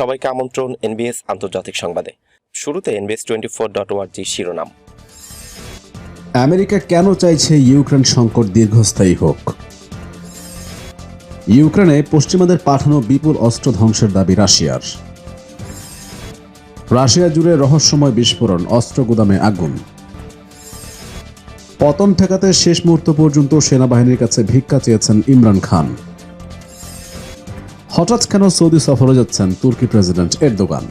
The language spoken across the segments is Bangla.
সবাইকে আমন্ত্রণ এনবিএস আন্তর্জাতিক সংবাদে। শুরুতে এনবিএস টোয়েন্টি ফোর ডট ওয়ার্জি শিরোনাম। আমেরিকা কেন চাইছে ইউক্রেন সংকট দীর্ঘস্থায়ী হোক? ইউক্রেনে পশ্চিমাদের পাঠানো বিপুল অস্ত্র ধ্বংসের দাবি রাশিয়ার। রাশিয়া জুড়ে রহস্যময় বিস্ফোরণ, অস্ত্র গুদামে আগুন। পতন ঠেকাতে শেষ মুহূর্ত পর্যন্ত সেনাবাহিনীর কাছে ভিক্ষা চেয়েছেন ইমরান খান। হঠাৎ কেন সৌদি সফরে যাচ্ছেন তুর্কি প্রেসিডেন্ট এরদোগান?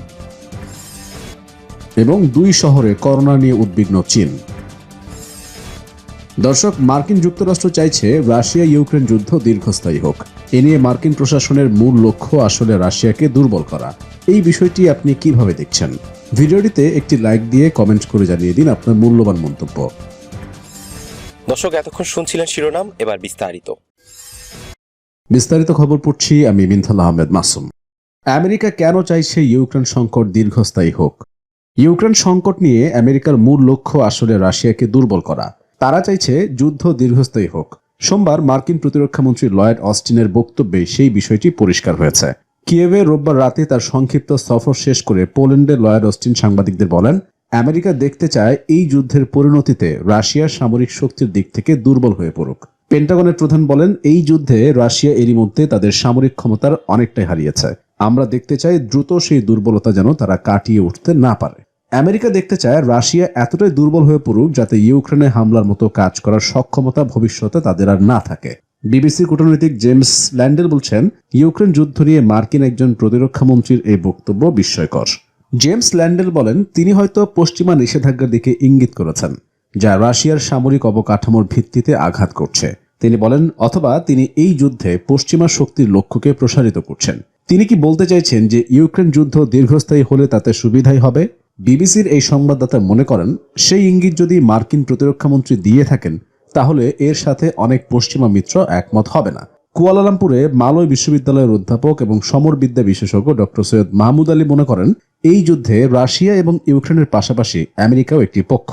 এবং দুই শহরে করোনা নিয়ে উদ্বিগ্ন চীন। দর্শক, মার্কিন যুক্তরাষ্ট্র চাইছে রাশিয়া ইউক্রেন যুদ্ধ দীর্ঘস্থায়ী হোক। এ নিয়ে মার্কিন প্রশাসনের মূল লক্ষ্য আসলে রাশিয়াকে দুর্বল করা। এই বিষয়টি আপনি কীভাবে দেখছেন? ভিডিওটিতে একটি লাইক দিয়ে কমেন্ট করে জানিয়ে দিন আপনার মূল্যবান মন্তব্য। দর্শক, এতক্ষণ শুনছিলেন শিরোনাম, এবার বিস্তারিত। বিস্তারিত খবর পড়ছি আমি মিনথাল আহমেদ মাসুম। আমেরিকা কেন চাইছে ইউক্রেন সংকট দীর্ঘস্থায়ী হোক? ইউক্রেন সংকট নিয়ে আমেরিকার মূল লক্ষ্য আসলে রাশিয়াকে দুর্বল করা। তারা চাইছে যুদ্ধ দীর্ঘস্থায়ী হোক। সোমবার মার্কিন প্রতিরক্ষামন্ত্রী লয়েড অস্টিনের বক্তব্যে সেই বিষয়টি পরিষ্কার হয়েছে। কিয়েভে রোববার রাতে তার সংক্ষিপ্ত সফর শেষ করে পোল্যান্ডে লয়েড অস্টিন সাংবাদিকদের বলেন, আমেরিকা দেখতে চায় এই যুদ্ধের পরিণতিতে রাশিয়ার সামরিক শক্তির দিক থেকে দুর্বল হয়ে পড়ুক। পেন্টাগনের প্রধান বলেন, এই যুদ্ধে রাশিয়া এরই মধ্যে তাদের সামরিক ক্ষমতার অনেকটাই হারিয়েছে। আমরা দেখতে চাই দ্রুত সেই দুর্বলতা যেন তারা কাটিয়ে উঠতে না পারে। আমেরিকা দেখতে চায় রাশিয়া এতটাই দুর্বল হয়ে পড়ুক যাতে ইউক্রেনে হামলার মতো কাজ করার সক্ষমতা ভবিষ্যতে তাদের আর না থাকে। বিবিসি কূটনৈতিক জেমস ল্যান্ডেল বলছেন, ইউক্রেন যুদ্ধ নিয়ে মার্কিন একজন প্রতিরক্ষা মন্ত্রীর এই বক্তব্য বিস্ময়কর। জেমস ল্যান্ডেল বলেন, তিনি হয়তো পশ্চিমা নিষেধাজ্ঞার দিকে ইঙ্গিত করেছেন। যা রাশিয়ার সামরিক অবকাঠামোর ভিত্তিতে আঘাত করছে। তিনি বলেন, অথবা তিনি এই যুদ্ধে পশ্চিমা শক্তির লক্ষ্যকে প্রসারিত করছেন। তিনি কি বলতে চাইছেন যে ইউক্রেন যুদ্ধ দীর্ঘস্থায়ী হলে তাতে সুবিধাই হবে? বিবিসির এই সংবাদদাতা মনে করেন, সেই ইঙ্গিত যদি মার্কিন প্রতিরক্ষামন্ত্রী দিয়ে থাকেন, তাহলে এর সাথে অনেক পশ্চিমা মিত্র একমত হবে না। কুয়ালালামপুরে মালয় বিশ্ববিদ্যালয়ের অধ্যাপক এবং সমরবিদ্যা বিশেষজ্ঞ ডক্টর সৈয়দ মাহমুদ আলী মনে করেন, এই যুদ্ধে রাশিয়া এবং ইউক্রেনের পাশাপাশি আমেরিকাও একটি পক্ষ।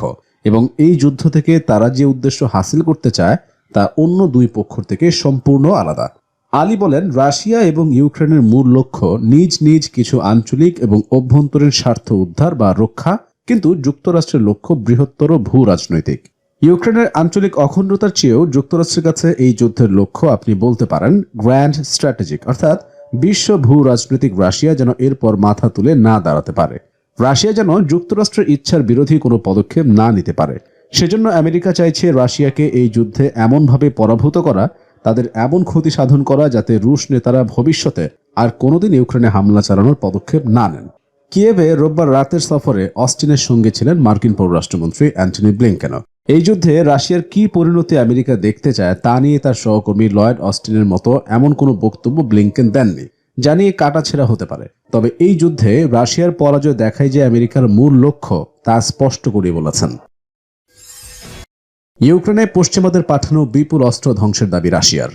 এবং এই যুদ্ধ থেকে তারা যে উদ্দেশ্য হাসিল করতে চায়, তা অন্য দুই পক্ষ থেকে সম্পূর্ণ আলাদা। আলী বলেন, রাশিয়া এবং ইউক্রেনের মূল লক্ষ্য নিজ নিজ কিছু আঞ্চলিক এবং অভ্যন্তরীণ স্বার্থ উদ্ধার বা রক্ষা, কিন্তু যুক্তরাষ্ট্রের লক্ষ্য বৃহত্তর ভূ রাজনৈতিক। ইউক্রেনের আঞ্চলিক অখণ্ডতার চেয়েও যুক্তরাষ্ট্রের কাছে এই যুদ্ধের লক্ষ্য আপনি বলতে পারেন গ্র্যান্ড স্ট্র্যাটেজিক, অর্থাৎ বিশ্ব ভূ রাজনৈতিক রাশিয়া যেন এরপর মাথা তুলে না দাঁড়াতে পারে। রাশিয়া যেন যুক্তরাষ্ট্রের ইচ্ছার বিরোধী কোনো পদক্ষেপ না নিতে পারে। সেজন্য আমেরিকা চাইছে রাশিয়াকে এই যুদ্ধে এমনভাবে পরাভূত করা, তাদের এমন ক্ষতি সাধন করা যাতে রুশ নেতারা ভবিষ্যতে আর কোনোদিন ইউক্রেনে হামলা চালানোর পদক্ষেপ না নেন। কিয়েভে রোববার রাতের সফরে অস্টিনের সঙ্গে ছিলেন মার্কিন পররাষ্ট্রমন্ত্রী অ্যান্টনি ব্লিংকেনও এই যুদ্ধে রাশিয়ার কি পরিণতি আমেরিকা দেখতে চায় তা নিয়ে তার সহকর্মী লয়েড অস্টিনের মতো এমন কোনো বক্তব্য ব্লিংকেন দেননি, যা নিয়ে কাটাছেড়া হতে পারে। তবে এই যুদ্ধে রাশিয়ার পরাজয় দেখায় যে আমেরিকার মূল লক্ষ্য তা স্পষ্ট করে বলেছেন। ইউক্রেনে পশ্চিমাদের পাঠানো বিপুল অস্ত্র ধ্বংসের দাবি রাশিয়ার।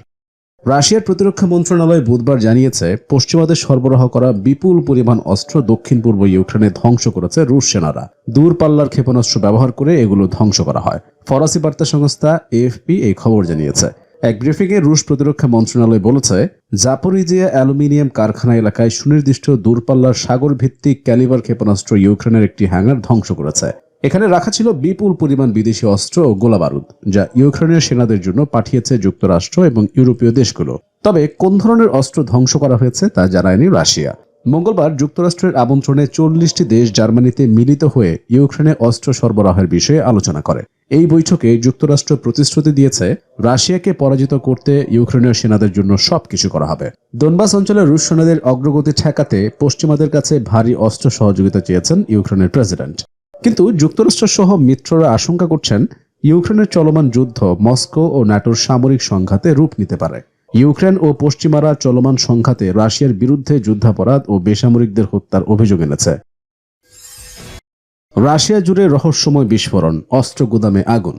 রাশিয়ার প্রতিরক্ষা মন্ত্রণালয় বুধবার জানিয়েছে, পশ্চিমাদের সরবরাহ করা বিপুল পরিমাণ অস্ত্র দক্ষিণ পূর্ব ইউক্রেনে ধ্বংস করেছে রুশ সেনারা। দূরপাল্লার ক্ষেপণাস্ত্র ব্যবহার করে এগুলো ধ্বংস করা হয়। ফরাসি বার্তা সংস্থা এএফপি এই খবর জানিয়েছে। এক ব্রিফিংয়ে রুশ প্রতিরক্ষা মন্ত্রণালয় বলেছে জাপোরিজিয়া অ্যালুমিনিয়াম কারখানা এলাকায় সুনির্দিষ্ট দূরপাল্লার সাগর ভিত্তিক ক্যালিবার ক্ষেপণাস্ত্র ইউক্রেনের একটি হ্যাঙ্গার ধ্বংস করেছে। এখানে রাখা ছিল বিপুল পরিমাণ বিদেশি অস্ত্র ও গোলাবারুদ যা ইউক্রেনের সেনাদের জন্য পাঠিয়েছে যুক্তরাষ্ট্র এবং ইউরোপীয় দেশগুলো। তবে কোন ধরনের অস্ত্র ধ্বংস করা হয়েছে তা জানায়নি রাশিয়া। মঙ্গলবার যুক্তরাষ্ট্রের আমন্ত্রণে চল্লিশটি দেশ জার্মানিতে মিলিত হয়ে ইউক্রেনে অস্ত্র সরবরাহের বিষয়ে আলোচনা করে। এই বৈঠকে যুক্তরাষ্ট্র প্রতিশ্রুতি দিয়েছে, রাশিয়াকে পরাজিত করতে ইউক্রেনীয় সেনাদের জন্য সবকিছু করা হবে। দনবাস অঞ্চলে রুশ সেনাদের অগ্রগতি ঠেকাতে পশ্চিমাদের কাছে ভারী অস্ত্র সহযোগিতা চেয়েছেন ইউক্রেনের প্রেসিডেন্ট। কিন্তু যুক্তরাষ্ট্র সহ মিত্ররা আশঙ্কা করছেন, ইউক্রেনের চলমান যুদ্ধ মস্কো ও ন্যাটোর সামরিক সংঘাতে রূপ নিতে পারে। ইউক্রেন ও পশ্চিমারা চলমান সংঘাতে রাশিয়ার বিরুদ্ধে যুদ্ধাপরাধ ও বেসামরিকদের হত্যার অভিযোগ এনেছে। রাশিয়া জুড়ে রহস্যময় বিস্ফোরণ, অস্ত্র গুদামে আগুন।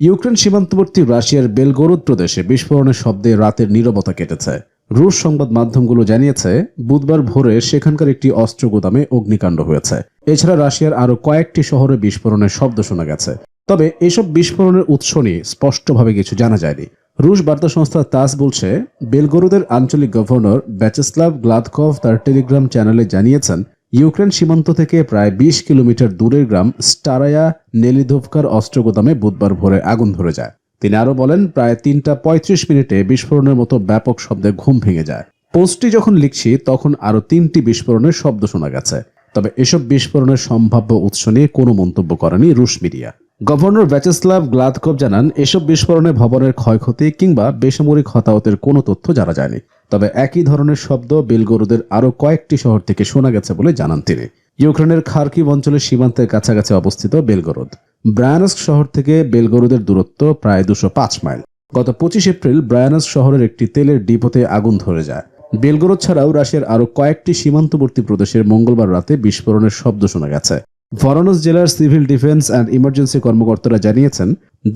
ইউক্রেন সীমান্তবর্তী রাশিয়ার বেলগোরদ প্রদেশে বিস্ফোরণের শব্দে রাতের নীরবতা কেটেছে। রুশ সংবাদ মাধ্যমগুলো জানিয়েছে, বুধবার ভোরে সেখানকার একটি অস্ত্র গুদামে অগ্নিকাণ্ড হয়েছে। এছাড়া রাশিয়ার আরও কয়েকটি শহরে বিস্ফোরণের শব্দ শোনা গেছে। তবে এসব বিস্ফোরণের উৎস নিয়ে স্পষ্টভাবে কিছু জানা যায়নি। রুশ বার্তা সংস্থা তাস বলছে, বেলগরুদের আঞ্চলিক গভর্নর ব্যাচেস্লাভ গ্লাদকভ তার টেলিগ্রাম চ্যানেলে জানিয়েছেন, ইউক্রেন সীমান্ত থেকে প্রায় বিশ কিলোমিটার দূরের গ্রাম স্টারায়া নেলিধোভকার অস্ত্রগোদামে বুধবার ভোরে আগুন ধরে যায়। তিনি আরও বলেন, প্রায় তিনটা পঁয়ত্রিশ মিনিটে বিস্ফোরণের মতো ব্যাপক শব্দে ঘুম ভেঙে যায়। পোস্টটি যখন লিখছি, তখন আরও তিনটি বিস্ফোরণের শব্দ শোনা গেছে। তবে এসব বিস্ফোরণের সম্ভাব্য উৎস নিয়ে কোনো মন্তব্য করেনি রুশ মিডিয়া। গভর্নর ভ্যাচেস্লাভ গ্লাদকভ জানান, এসব বিস্ফোরণে ভবনের ক্ষয়ক্ষতি কিংবা বেসামরিক হতাহতের কোনো তথ্য জানা যায়নি। তবে একই ধরনের শব্দ বেলগরুদের আরও কয়েকটি শহর থেকে শোনা গেছে বলে জানান তিনি। ইউক্রেনের খার্কিভ অঞ্চলের সীমান্তের কাছাকাছি অবস্থিত বেলগরুদ ব্রায়ানস্ক শহর থেকে বেলগরুদের দূরত্ব প্রায় দুশো পাঁচ মাইল। গত পঁচিশ এপ্রিল ব্রায়ানস্ক শহরের একটি তেলের ডিপোতে আগুন ধরে যায়। বেলগরুদ ছাড়াও রাশিয়ার আরও কয়েকটি সীমান্তবর্তী প্রদেশের মঙ্গলবার রাতে বিস্ফোরণের শব্দ শোনা গেছে। ভরানস জেলার সিভিল ডিফেন্স অ্যান্ড ইমার্জেন্সি কর্মকর্তারা জানিয়েছেন,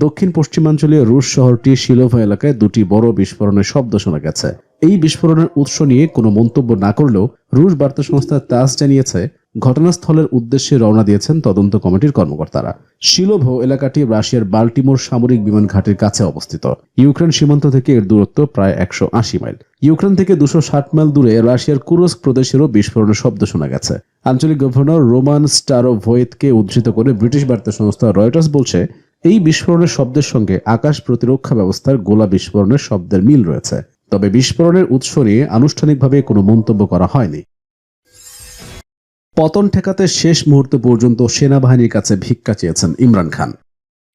দক্ষিণ পশ্চিমাঞ্চলীয় রুশ শহরটি শিলোভা এলাকায় দুটি বড় বিস্ফোরণের শব্দ শোনা গেছে। এই বিস্ফোরণের উৎস নিয়ে কোনো মন্তব্য না করলেও রুশ বার্তা সংস্থা তাস জানিয়েছে ঘটনাস্থলের উদ্দেশ্যে রওনা দিয়েছেন তদন্ত কমিটির কর্মকর্তারা। শিলোভো এলাকাটি রাশিয়ার বাল্টিমোর সামরিক বিমান ঘাটের কাছে অবস্থিত। ইউক্রেন সীমান্ত থেকে এর দূরত্ব প্রায় একশো আশি মাইল। ইউক্রেন থেকে দুশো মাইল দূরে রাশিয়ার কুরস্ক প্রদেশেরও বিস্ফোরণের শব্দ শোনা গেছে। আঞ্চলিক গভর্নর রোমান স্টারো ভোয়েতকে উদ্ধৃত করে ব্রিটিশ বার্তা সংস্থা রয়টার্স বলছে, এই বিস্ফোরণের শব্দের সঙ্গে আকাশ প্রতিরক্ষা ব্যবস্থার গোলা বিস্ফোরণের শব্দের মিল রয়েছে। তবে বিস্ফোরণের উৎস নিয়ে আনুষ্ঠানিকভাবে কোনো মন্তব্য করা হয়নি। পতন ঠেকাতে শেষ মুহূর্ত পর্যন্ত সেনাবাহিনীর কাছে ভিক্ষা চেয়েছেন ইমরান খান।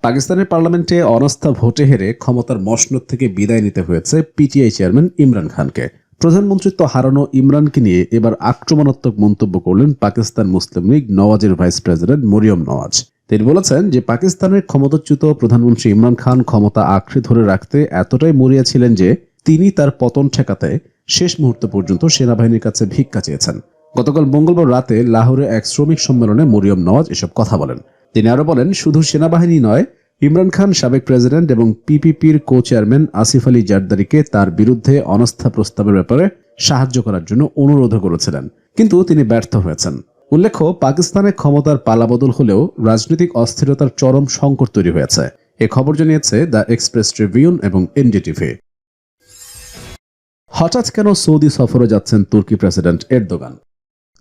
পাকিস্তানের পার্লামেন্টে অনাস্থা ভোটে হেরে ক্ষমতার মসনদ থেকে বিদায় নিতে হয়েছে পিটিআই চেয়ারম্যান ইমরান খানকে। প্রধানমন্ত্রিত্ব হারানো ইমরানকে নিয়ে এবার আক্রমণাত্মক মন্তব্য করলেন পাকিস্তান মুসলিম লীগ নওয়াজের ভাইস প্রেসিডেন্ট মরিয়ম নওয়াজ। তিনি বলেছেন যে, পাকিস্তানের ক্ষমতাচ্যুত প্রধানমন্ত্রী ইমরান খান ক্ষমতা আঁকড়ে ধরে রাখতে এতটাই মরিয়া ছিলেন যে, তিনি তার পতন ঠেকাতে শেষ মুহূর্ত পর্যন্ত সেনাবাহিনীর কাছে ভিক্ষা চেয়েছেন। গতকাল মঙ্গলবার রাতে লাহোরে এক শ্রমিক সম্মেলনে মরিয়ম নওয়াজ এসব কথা বলেন। তিনি আরও বলেন, শুধু সেনাবাহিনী নয়, ইমরান খান সাবেক প্রেসিডেন্ট এবং পিপিপির কো চেয়ারম্যান আসিফ আলী জারদারিকে তার বিরুদ্ধে অনাস্থা প্রস্তাবের ব্যাপারে সাহায্য করার জন্য অনুরোধ করেছিলেন। কিন্তু তিনি ব্যর্থ হয়েছেন। উল্লেখ্য, পাকিস্তানে ক্ষমতার পালাবদল হলেও রাজনৈতিক অস্থিরতার চরম সংকট তৈরি হয়েছে। এ খবর জানিয়েছে দ্য এক্সপ্রেস ট্রিবিউন এবং এনডিটিভি। হঠাৎ কেন সৌদি সফরে যাচ্ছেন তুর্কি প্রেসিডেন্ট এরদোগান?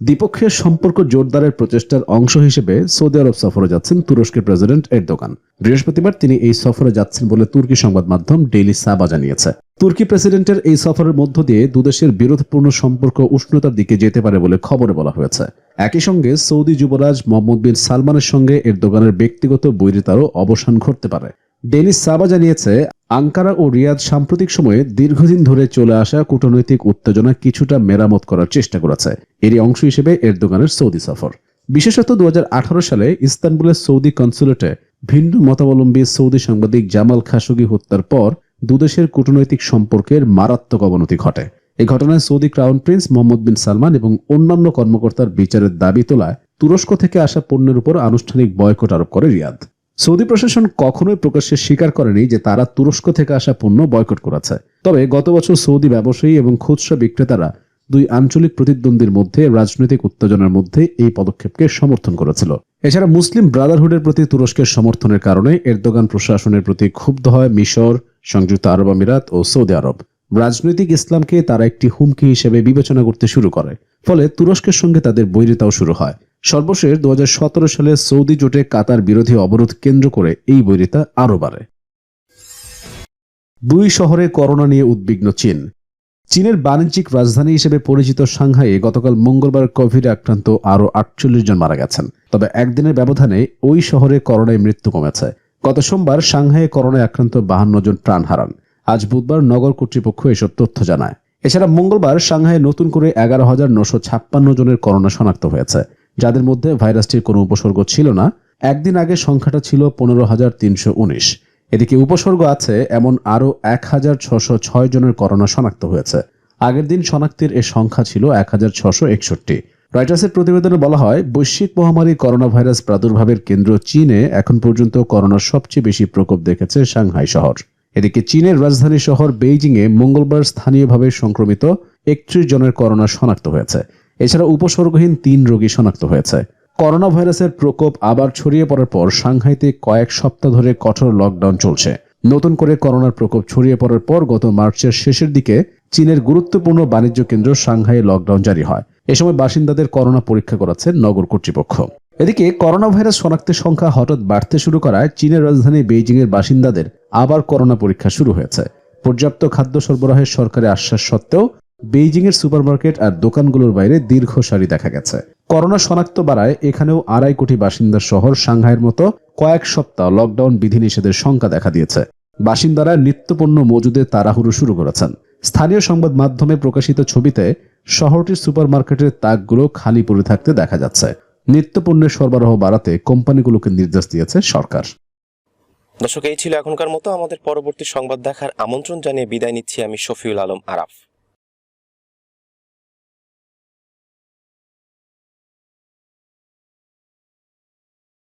দ্বিপক্ষীয় সম্পর্ক জোরদারের প্রচেষ্টার অংশ হিসেবে সৌদি আরব সফরে যাচ্ছেন তুরস্কের প্রেসিডেন্ট এরদোগান। বৃহস্পতিবার তিনি এই সফরে যাচ্ছেন বলে তুর্কি সংবাদ মাধ্যম ডেইলি সাবা জানিয়েছে। তুর্কি প্রেসিডেন্টের এই সফরের মধ্য দিয়ে দুদেশের বিরোধপূর্ণ সম্পর্ক উষ্ণতার দিকে যেতে পারে বলে খবরে বলা হয়েছে। একই সঙ্গে সৌদি যুবরাজ মোহাম্মদ বিন সালমানের সঙ্গে এরদোগানের ব্যক্তিগত বৈরিতারও অবসান ঘটতে পারে। ডেইলি সাবা জানিয়েছে, আঙ্কারা ও রিয়াদ সাম্প্রতিক সময়ে দীর্ঘদিন ধরে চলে আসা কূটনৈতিক উত্তেজনা কিছুটা মেরামত করার চেষ্টা করেছে। এরই অংশ হিসেবে এরদোগানের সৌদি সফর। বিশেষত দু হাজার আঠারো সালে ইস্তানবুলের সৌদি কনসুলেটে ভিন্ন মতাবলম্বী সৌদি সাংবাদিক জামাল খাশোগি হত্যার পর দুদেশের কূটনৈতিক সম্পর্কের মারাত্মক অবনতি ঘটে। এই ঘটনায় Saudi crown prince Mohammed bin Salman এবং অন্যান্য কর্মকর্তার বিচারের দাবি তোলায় তুরস্ক থেকে আসা পণ্যের উপর আনুষ্ঠানিক বয়কট আরোপ করে রিয়াদ। সৌদি প্রশাসন কখনোই প্রকাশ্যে স্বীকার করেনি যে তারা তুরস্ক থেকে আসা পণ্য বয়কট করেছে। তবে গত বছর সৌদি ব্যবসায়ী এবং খুচরা বিক্রেতারা দুই আঞ্চলিক প্রতিদ্বন্দ্বীর মধ্যে রাজনৈতিক উত্তেজনার মধ্যে এই পদক্ষেপকে সমর্থন করেছিল। এছাড়া মুসলিম ব্রাদারহুডের প্রতি তুরস্কের সমর্থনের কারণে এরদোগান প্রশাসনের প্রতি ক্ষুব্ধ হয় মিশর, সংযুক্ত আরব আমিরাত ও সৌদি আরব। রাজনৈতিক ইসলামকে তারা একটি হুমকি হিসেবে বিবেচনা করতে শুরু করে। ফলে তুরস্কের সঙ্গে তাদের বৈরিতাও শুরু হয়। সর্বশেষ দু হাজার সতেরো সালে সৌদি জোটে কাতার বিরোধী অবরোধ কেন্দ্র করে এই বৈরিতা আরও বাড়ে। দুই শহরে করোনা নিয়ে উদ্বিগ্ন চীন। চীনের বাণিজ্যিক রাজধানী হিসেবে পরিচিত সাংহাইয়ে গতকাল মঙ্গলবার কোভিডে আক্রান্ত আরও আটচল্লিশ জন মারা গেছেন। তবে একদিনের ব্যবধানে ওই শহরে করোনায় মৃত্যু কমেছে। গত সোমবার সাংহাইয়ে করোনায় আক্রান্ত বাহান্ন জন প্রাণ হারান। আজ বুধবার নগর কর্তৃপক্ষ এসব তথ্য জানায়। এছাড়া মঙ্গলবার সাংহাইয়ে নতুন করে এগারো হাজার নশো ছাপ্পান্ন জনের করোনা শনাক্ত হয়েছে। যাদের মধ্যে ভাইরাসটির কোনো উপসর্গ ছিল না, একদিন আগে সংখ্যাটা ছিল পনেরো হাজার তিনশো উনিশ। এদিকে উপসর্গ আছে, এমন আরও এক হাজার ছশো ছয় জনের করোনা শনাক্ত হয়েছে। আগের দিন শনাক্তের এ সংখ্যা ছিল এক হাজার ছশো একষট্টি। রয়টার্সের প্রতিবেদনে বলা হয়, বৈশ্বিক মহামারী করোনা ভাইরাস প্রাদুর্ভাবের কেন্দ্র চীনে এখন পর্যন্ত করোনার সবচেয়ে বেশি প্রকোপ দেখেছে সাংহাই শহর। এদিকে চীনের রাজধানী শহর বেইজিংয়ে মঙ্গলবার স্থানীয়ভাবে সংক্রমিত একত্রিশ জনের করোনা শনাক্ত হয়েছে। এছাড়া উপসর্গহীন তিন রোগী শনাক্ত হয়েছে। করোনা ভাইরাসের প্রকোপ আবার ছড়িয়ে পড়ার পর সাংহাইতে কয়েক সপ্তাহ ধরে কঠোর লকডাউন চলছে। নতুন করে করোনার প্রকোপ ছড়িয়ে পড়ার পর গত মার্চের শেষের দিকে চীনের গুরুত্বপূর্ণ বাণিজ্য কেন্দ্র সাংহাইয়ে লকডাউন জারি হয়। এ সময় বাসিন্দাদের করোনা পরীক্ষা করাচ্ছে নগর কর্তৃপক্ষ। এদিকে করোনা ভাইরাস শনাক্তের সংখ্যা হঠাৎ বাড়তে শুরু করায় চীনের রাজধানী বেইজিং এর বাসিন্দাদের আবার করোনা পরীক্ষা শুরু হয়েছে। পর্যাপ্ত খাদ্য সরবরাহের সরকারি আশ্বাস সত্ত্বেও বেইজিং এর সুপারমার্কেট আর দোকানগুলোর বাইরে দীর্ঘ সারি দেখা গেছে। করোনা শনাক্ত বাড়ায় এখানেও আড়াই কোটি বাসিন্দার শহর সাংহাইয়ের মতো কয়েক সপ্তাহ লকডাউন বিধিনিষেধের শঙ্কা দেখা দিয়েছে। বাসিন্দারা নিত্যপণ্য মজুদে তাড়াহুড়ো শুরু করেছেন। স্থানীয় সংবাদ মাধ্যমে প্রকাশিত ছবিতে শহরটির সুপারমার্কেটের তাকগুলো খালি পড়ে থাকতে দেখা যাচ্ছে। নিত্যপণ্যের সরবরাহ বাড়াতে কোম্পানিগুলোকে নির্দেশ দিয়েছে সরকার। দর্শক, এই ছিল এখনকার মতো। আমাদের পরবর্তী সংবাদ দেখার আমন্ত্রণ জানিয়ে বিদায় নিচ্ছি আমি শফিউল আলম আরাফ।